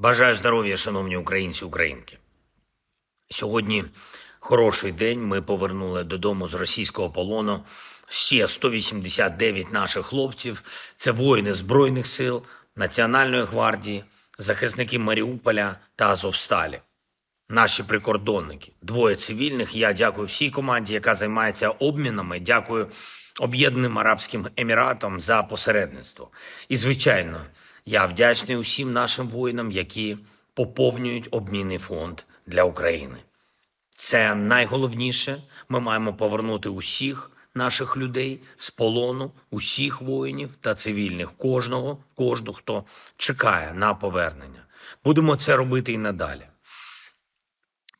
Бажаю здоров'я, шановні українці українки. Сьогодні хороший день. Ми повернули додому з російського полону ще 189 наших хлопців. Це воїни Збройних сил, Національної гвардії, захисники Маріуполя та Азовсталі. Наші прикордонники, двоє цивільних. Я дякую всій команді, яка займається обмінами. Дякую Об'єднаним Арабським Еміратам за посередництво. І, звичайно, я вдячний усім нашим воїнам, які поповнюють обмінний фонд для України. Це найголовніше. Ми маємо повернути усіх наших людей з полону, усіх воїнів та цивільних, кожного, кожного, хто чекає на повернення. Будемо це робити і надалі.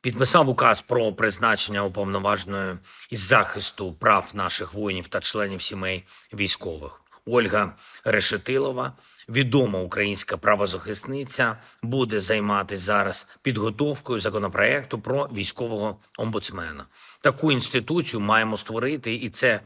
Підписав указ про призначення уповноваженої із захисту прав наших воїнів та членів сімей військових. Ольга Решетилова, відома українська правозахисниця, буде займатися зараз підготовкою законопроекту про військового омбудсмена. Таку інституцію маємо створити, і це,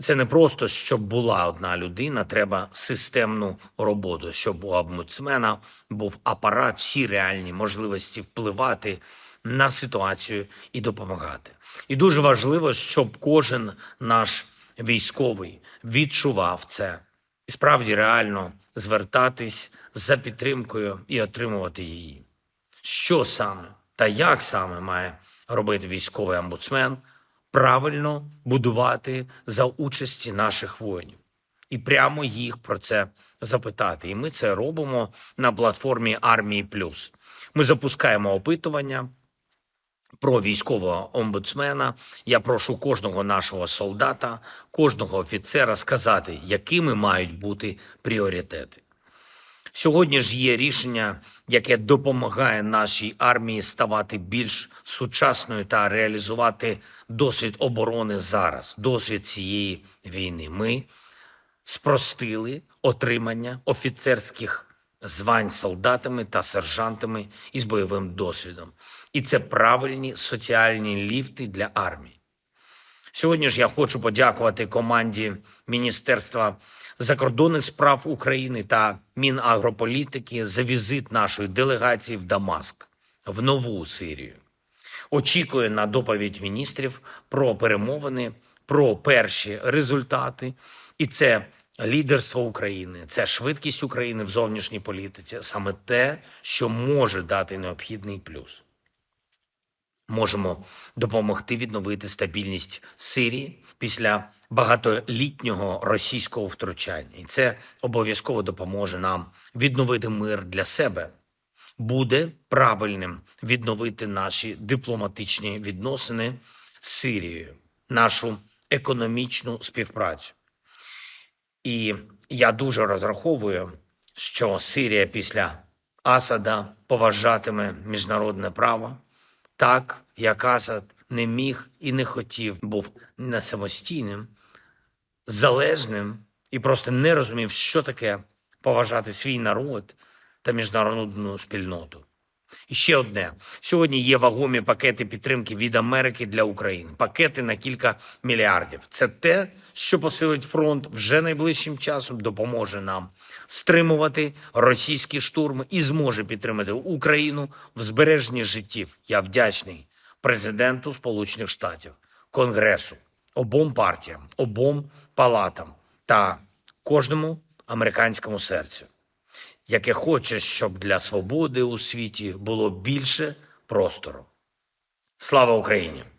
це не просто щоб була одна людина. Треба системну роботу, щоб у омбудсмена був апарат, всі реальні можливості впливати на ситуацію і допомагати. І дуже важливо, щоб кожен наш військовий відчував це і справді реально звертатись за підтримкою і отримувати її. Що саме та як саме має робити військовий омбудсмен? Правильно будувати за участі наших воїнів і прямо їх про це запитати. І ми це робимо на платформі Армії Плюс. Ми запускаємо опитування про військового омбудсмена. Я прошу кожного нашого солдата, кожного офіцера сказати, якими мають бути пріоритети. Сьогодні ж є рішення, яке допомагає нашій армії ставати більш сучасною та реалізувати досвід оборони зараз, досвід цієї війни. Ми спростили отримання офіцерських звань солдатами та сержантами із бойовим досвідом. І це правильні соціальні ліфти для армії. Сьогодні ж я хочу подякувати команді Міністерства закордонних справ України та Мінагрополітики за візит нашої делегації в Дамаск в нову Сирію. Очікую на доповідь міністрів про перемовини, про перші результати, і це лідерство України, це швидкість України в зовнішній політиці, саме те, що може дати необхідний плюс можемо допомогти відновити стабільність Сирії після багатолітнього російського втручання, і це обов'язково допоможе нам відновити мир для себе. Буде правильним відновити наші дипломатичні відносини з Сирією, нашу економічну співпрацю. І я дуже розраховую, що Сирія після Асада поважатиме міжнародне право так, як Асад не міг і не хотів, був не самостійним, залежним і просто не розумів, що таке поважати свій народ та міжнародну спільноту. І ще одне: сьогодні є вагомі пакети підтримки від Америки для України. Пакети на кілька мільярдів. Це те, що посилить фронт вже найближчим часом, допоможе нам стримувати російські штурми і зможе підтримати Україну в збереженні життів. Я вдячний президенту Сполучених Штатів, Конгресу, обом партіям, обом палатам та кожному американському серцю яке хоче, щоб для свободи у світі було більше простору. Слава Україні!